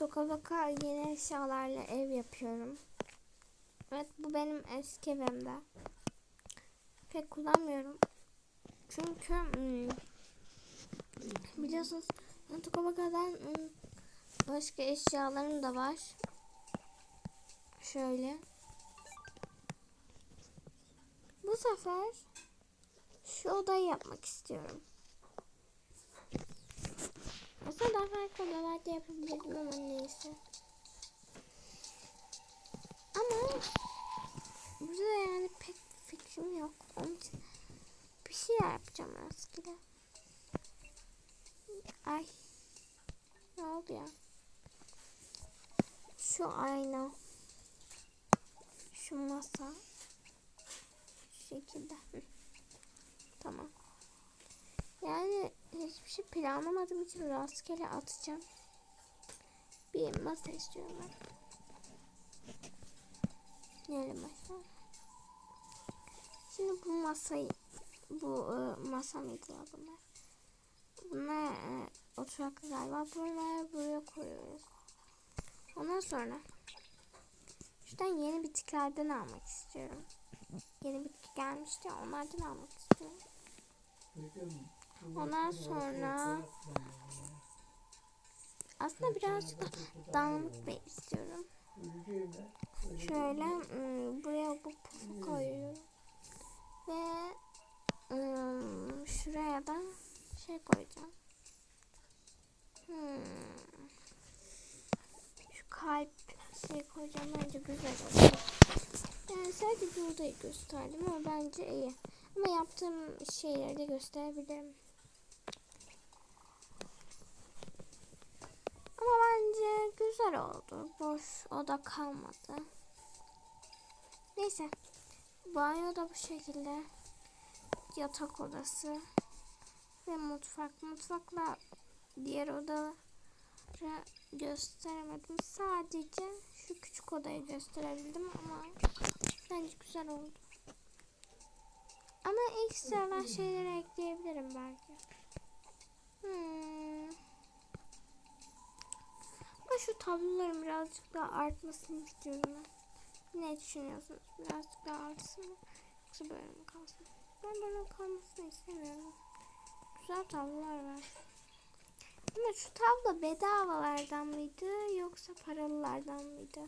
Tokabaka yeni eşyalarla ev yapıyorum. Evet bu benim eski evimde. Pek kullanmıyorum. Çünkü hmm, biliyorsunuz Tokabaka'dan hmm, başka eşyalarım da var. Şöyle. Bu sefer şu odayı yapmak istiyorum. Aslında daha farklı odalarda yapabilirdim ama neyse. Ama burada yani pek fikrim yok. Onun için bir şey yapacağım rastgele. Ay. Ne oldu ya? Şu ayna. Şu masa. Şu şekilde. Tamam. Yani hiçbir şey planlamadığım için rastgele atacağım. Bir masa istiyorum ben. Nerede masa? Şimdi bu masayı bu e, masa mıydı bunlar? Bunlar e, oturaklı galiba. Bunları buraya koyuyoruz. Ondan sonra şuradan yeni bitiklerden almak istiyorum. Yeni bitki gelmişti onlardan almak istiyorum. Ondan sonra aslında birazcık da dağınık bir istiyorum. Şöyle ım, buraya bu pufu koyuyorum. Ve ım, şuraya da şey koyacağım. Hmm. Şu kalp şey koyacağım bence güzel olur. Yani sadece bir odayı gösterdim ama bence iyi. Ama yaptığım şeyleri de gösterebilirim. Ama bence güzel oldu. Boş oda kalmadı. Neyse. Banyo da bu şekilde. Yatak odası. Ve mutfak. Mutfakla diğer odaları gösteremedim. Sadece şu küçük odayı gösterebildim ama bence güzel oldu. Ama ekstradan şeyleri ekleyebilirim belki. Hmm. Ama şu tabloların birazcık daha artmasını istiyorum ben. Ne düşünüyorsunuz? Birazcık daha artsın mı? Yoksa böyle mi kalsın? Ben böyle kalmasını istemiyorum. Güzel tablolar var. Ama şu tablo bedavalardan mıydı yoksa paralılardan mıydı?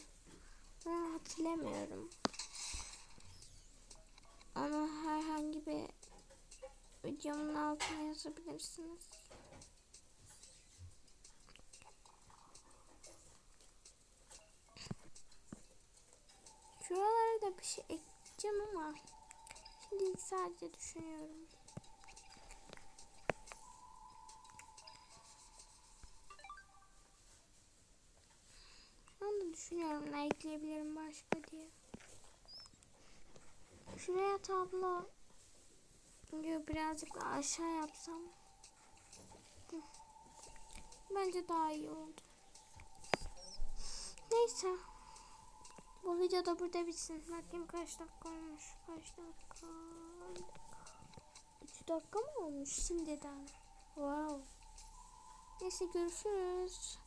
Ben hatırlamıyorum. Onu herhangi bir videomun altına yazabilirsiniz. Da bir şey ekleyeceğim ama şimdi sadece düşünüyorum. Şu anda düşünüyorum ne ekleyebilirim başka diye. Şuraya tablo birazcık aşağı yapsam. Bence daha iyi oldu. Neyse. Bu video da burada bitsin. Bakayım kaç dakika olmuş. Kaç dakika? 3 dakika mı olmuş şimdiden? Wow. Neyse görüşürüz.